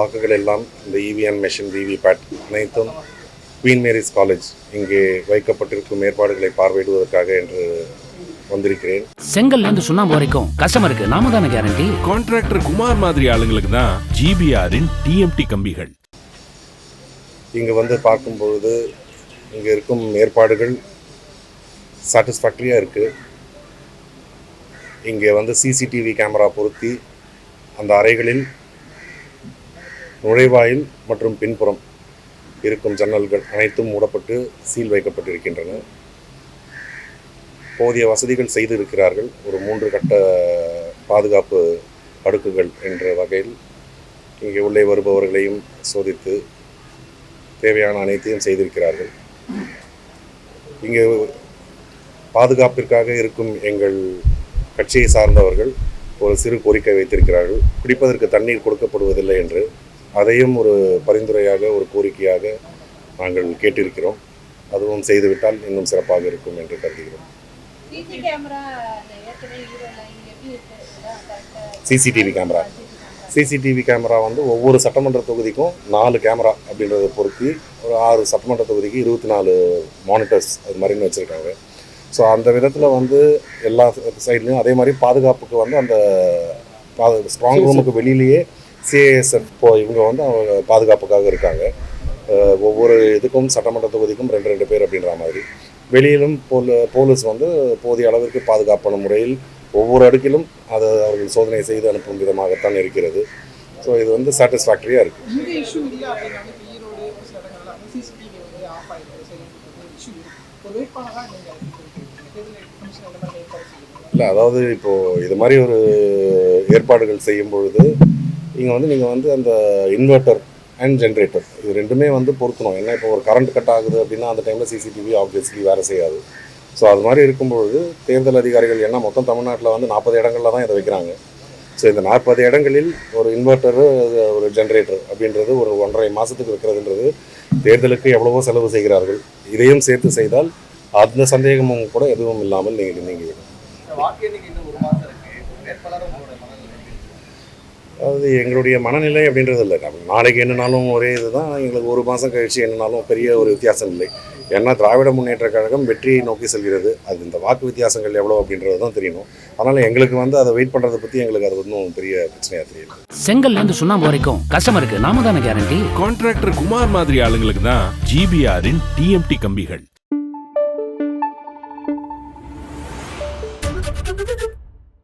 வாக்குகள் எல்லாம் இந்த இவிஎம் மெஷின் விவிபேட் அனைத்தும் குவீன் மேரிஸ் காலேஜ் இங்கே வைக்கப்பட்டிருக்கும் ஏற்பாடுகளை பார்வையிடுவதற்காக என்று வந்திருக்கிறேன். செங்கல்ல இருந்து சுண்ணாம்பு வரைக்கும் கஸ்டமருக்கு நாம தானே கேரண்டி கான்ட்ராக்டர் குமார் மாதிரி ஆளுங்களுக்கு தான் ஜிபிஆரின் டிஎம்டி கம்பிகள். இங்கே வந்து பார்க்கும்பொழுது இங்கே இருக்கும் ஏற்பாடுகள் சாட்டிஸ்ஃபேக்டரியாக இருக்குது இங்கே வந்து சிசிடிவி கேமரா பொருத்தி அந்த அறைகளில் நுழைவாயில் மற்றும் பின்புறம் இருக்கும் ஜன்னல்கள் அனைத்தும் மூடப்பட்டு சீல் வைக்கப்பட்டிருக்கின்றன. போதிய வசதிகள் செய்து இருக்கிறார்கள் ஒரு மூன்று கட்ட பாதுகாப்பு அடுக்குகள் என்ற வகையில் இங்கே உள்ளே வருபவர்களையும் சோதித்து தேவையான அனைத்தையும் செய்திருக்கிறார்கள். இங்கே பாதுகாப்பிற்காக இருக்கும் எங்கள் கட்சியை சார்ந்தவர்கள் ஒரு சிறு கோரிக்கை வைத்திருக்கிறார்கள். குடிப்பதற்கு தண்ணீர் கொடுக்கப்படுவதில்லை என்று அதையும் ஒரு பரிந்துரையாக ஒரு கோரிக்கையாக நாங்கள் கேட்டிருக்கிறோம். அதுவும் செய்துவிட்டால் இன்னும் சிறப்பாக இருக்கும் என்று கருதுகிறோம். சிசிடிவி கேமரா சிசிடிவி கேமரா வந்து ஒவ்வொரு சட்டமன்ற தொகுதிக்கும் நாலு கேமரா அப்படின்றத பொருத்தி ஒரு ஆறு சட்டமன்ற தொகுதிக்கு இருபத்தி நாலு மானிட்டர்ஸ் அது மாதிரின்னு வச்சுருக்காங்க. ஸோ அந்த விதத்தில் வந்து எல்லா சைட்லேயும் அதே மாதிரி பாதுகாப்புக்கு வந்து அந்த ஸ்ட்ராங் ரூமுக்கு வெளியிலேயே சிஏஎஸ்எஃப் இப்போ இவங்க வந்து அவங்க பாதுகாப்புக்காக இருக்காங்க. ஒவ்வொரு இதுக்கும் சட்டமன்ற தொகுதிக்கும் ரெண்டு ரெண்டு பேர் அப்படின்ற மாதிரி. வெளியிலும் போல போலீஸ் வந்து போதிய அளவிற்கு பாதுகாப்பான முறையில் ஒவ்வொரு அடுக்கிலும் அதை அவர்கள் சோதனை செய்து அனுப்பும் விதமாகத்தான் இருக்கிறது. ஸோ இது வந்து சாட்டிஸ்ஃபேக்டரியாக இருக்குது இல்லை அதாவது இப்போது இது மாதிரி ஒரு ஏற்பாடுகள் செய்யும் பொழுது இங்கே வந்து நீங்கள் வந்து அந்த இன்வெர்ட்டர் அண்ட் ஜென்ரேட்டர் இது ரெண்டுமே வந்து பொருத்தணும். ஏன்னா இப்போ ஒரு கரண்ட் கட் ஆகுது அப்படின்னா அந்த டைமில் சிசிடிவி ஆப்வியஸ்லி வேலை செய்யாது. ஸோ அது மாதிரி இருக்கும்பொழுது தேர்தல் அதிகாரிகள் என்ன மொத்தம் தமிழ்நாட்டில் வந்து நாற்பது இடங்களில் தான் இதை வைக்கிறாங்க. ஸோ இந்த நாற்பது இடங்களில் ஒரு இன்வெர்ட்டரு ஒரு ஜென்ரேட்டர் அப்படின்றது ஒரு ஒன்றரை மாதத்துக்கு வைக்கிறதுன்றது தேர்தலுக்கு எவ்வளவோ செலவு செய்கிறார்கள். இதையும் சேர்த்து செய்தால் அந்த சந்தேகமும் கூட எதுவும் இல்லாமல் நீங்கள் நீங்கள் அது எங்களுடைய மனநிலை அப்படின்றது இல்லை. நாளைக்கு என்னனாலும் ஒரே இதுதான். எங்களுக்கு ஒரு மாதம் கழிச்சு என்னனாலும் பெரிய ஒரு வித்தியாசம் இல்லை. ஏன்னா திராவிட முன்னேற்ற கழகம் வெற்றியை நோக்கி செல்கிறது. அது இந்த வாக்கு வித்தியாசங்கள் எவ்வளோ அப்படின்றது தான் தெரியணும். அதனால் எங்களுக்கு வந்து அதை வெயிட் பண்ணுறதை பற்றி எங்களுக்கு அது ஒன்றும் பெரிய பிரச்சனையாக தெரியல. செங்கல்ல இருந்து சுண்ணாம்பு வரைக்கும் கஸ்டமருக்கு நாம தானே கேரண்டி கான்ட்ராக்டர் குமார் மாதிரி ஆளுங்களுக்கு தான் ஜிபிஆரின் டிஎம்டி கம்பிகள்.